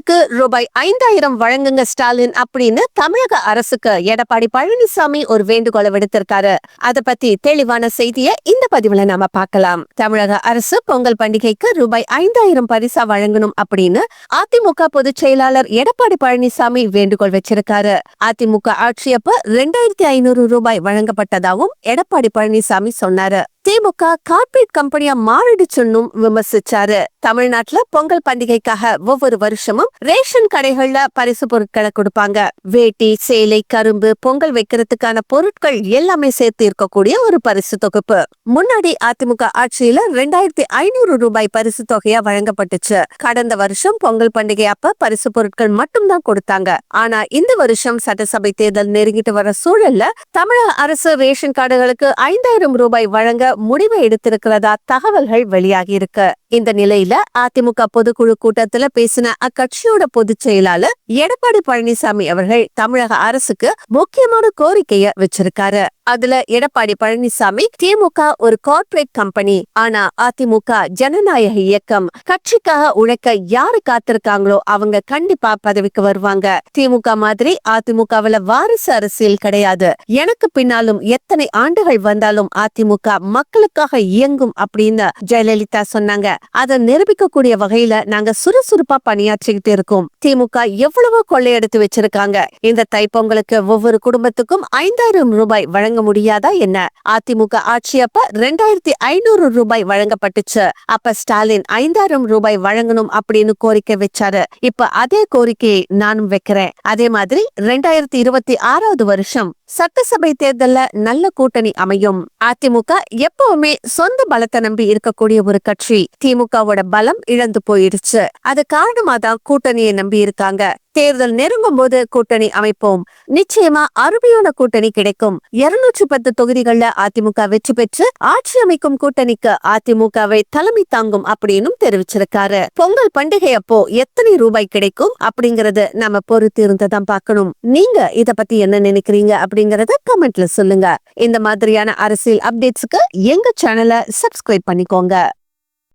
மக்களுக்கு ரூபாய் ஐந்தாயிரம் வழங்குங்க ஸ்டாலின் அப்படின்னு தமிழக அரசுக்கு எடப்பாடி பழனிசாமி ஒரு வேண்டுகோளை விடுத்திருக்காரு. அத பத்தி தெளிவான செய்தியை இந்த பதிவுல நாம பார்க்கலாம். தமிழக அரசு பொங்கல் பண்டிகைக்கு ரூபாய் ஐந்தாயிரம் பரிசா வழங்கணும் அப்படின்னு அதிமுக பொதுச் செயலாளர் எடப்பாடி பழனிசாமி வேண்டுகோள் வச்சிருக்காரு. அதிமுக ஆட்சியப்ப ரெண்டாயிரத்தி ஐநூறு ரூபாய் வழங்கப்பட்டதாகவும் எடப்பாடி பழனிசாமி சொன்னாரு. திமுக கார்பரேட் கம்பெனியா மாறிடுச்சுன்னும் விமர்சிச்சாரு. தமிழ்நாட்டுல பொங்கல் பண்டிகைக்காக ஒவ்வொரு வருஷமும் ரேஷன் கடைகள்ல பரிசு பொருட்களை கொடுப்பாங்க. வேட்டி சேலை கரும்பு பொங்கல் வைக்கிறதுக்கான பொருட்கள் எல்லாமே சேர்த்து இருக்கக்கூடிய ஒரு பரிசு தொகுப்பு. முன்னாடி அதிமுக ஆட்சியில ரெண்டாயிரத்தி ஐநூறு ரூபாய் பரிசு தொகையா வழங்கப்பட்டுச்சு. கடந்த வருஷம் பொங்கல் பண்டிகை அப்ப பரிசு பொருட்கள் மட்டும்தான் கொடுத்தாங்க. ஆனா இந்த வருஷம் சட்டசபை தேர்தல் நெருங்கிட்டு வர சூழல்ல தமிழக அரசு ரேஷன் கார்டுகளுக்கு ஐந்தாயிரம் ரூபாய் வழங்க முடிவு எடுத்திருக்கிறதா தகவல்கள் வெளியாகி இருக்கு. இந்த நிலையில அதிமுக பொதுக்குழு கூட்டத்துல பேசின அக்கட்சியோட பொதுச் செயலாளர் எடப்பாடி பழனிசாமி அவர்கள் தமிழக அரசுக்கு முக்கியமான கோரிக்கைய வச்சிருக்காரு. அதுல எடப்பாடி பழனிசாமி திமுக ஒரு கார்ப்பரேட் கம்பெனி ஆனா அதிமுக ஜனநாயக இயக்கம். கட்சிக்காக உழைக்க யாரு காத்திருக்காங்களோ அவங்க கண்டிப்பா பதவிக்கு வருவாங்க. திமுக மாதிரி அதிமுகவுல வாரிசு அரசியல் கிடையாது. எனக்கு பின்னாலும் எத்தனை ஆண்டுகள் வந்தாலும் அதிமுக மக்களுக்காக இயங்கும் அப்படின்னு ஜெயலலிதா சொன்னாங்க. அதை நிரூபிக்கக்கூடிய வகையில நாங்க சுறுசுறுப்பா பணியாற்றிக்கிட்டு இருக்கோம். திமுக எவ்வளவோ கொள்ளையடித்து வச்சிருக்காங்க. இந்த தைப்பொங்கலுக்கு ஒவ்வொரு குடும்பத்துக்கும் ஐந்தாயிரம் ரூபாய் வழங்க முடியாதா என்ன? அதிமுக ஆட்சி அப்ப ரெண்டாயிரத்தி ஐநூறு ரூபாய் வழங்கப்பட்டுச்சு. அப்ப ஸ்டாலின் ஐந்தாயிரம் ரூபாய் வழங்கணும் அப்படின்னு கோரிக்கை வச்சாரு. இப்ப அதே கோரிக்கையை நானும் வைக்கிறேன். அதே மாதிரி ரெண்டாயிரத்தி இருபத்தி ஆறாவது வருஷம் சட்டசபை தேர்தல்ல நல்ல கூட்டணி அமையும். அதிமுக எப்பவுமே சொந்த பலத்தை நம்பி இருக்கக்கூடிய ஒரு கட்சி. திமுகவோட பலம் இழந்து போயிருச்சு அது காரணமா தான் கூட்டணியை நம்பி இருக்காங்க. தேர்தல் நெருங்கும் போது கூட்டணி அமைப்போம். நிச்சயமா அருமையான கூட்டணி கிடைக்கும். இருநூற்றி பத்து தொகுதிகள்ல அதிமுக வெற்றி பெற்று ஆட்சி அமைக்கும் கூட்டணிக்கு அதிமுகவை தலைமை தாங்கும் அப்படின்னு தெரிவிச்சிருக்காரு. பொங்கல் பண்டிகை அப்போ எத்தனை ரூபாய் கிடைக்கும் அப்படிங்கறது நம்ம பொறுத்து இருந்ததான் பார்க்கணும். நீங்க இத பத்தி என்ன நினைக்கிறீங்க அப்படிங்கறத கமெண்ட்ல சொல்லுங்க. இந்த மாதிரியான அரசியல் அப்டேட்ஸ்க்கு எங்க சேனலை சப்ஸ்கிரைப் பண்ணிக்கோங்க.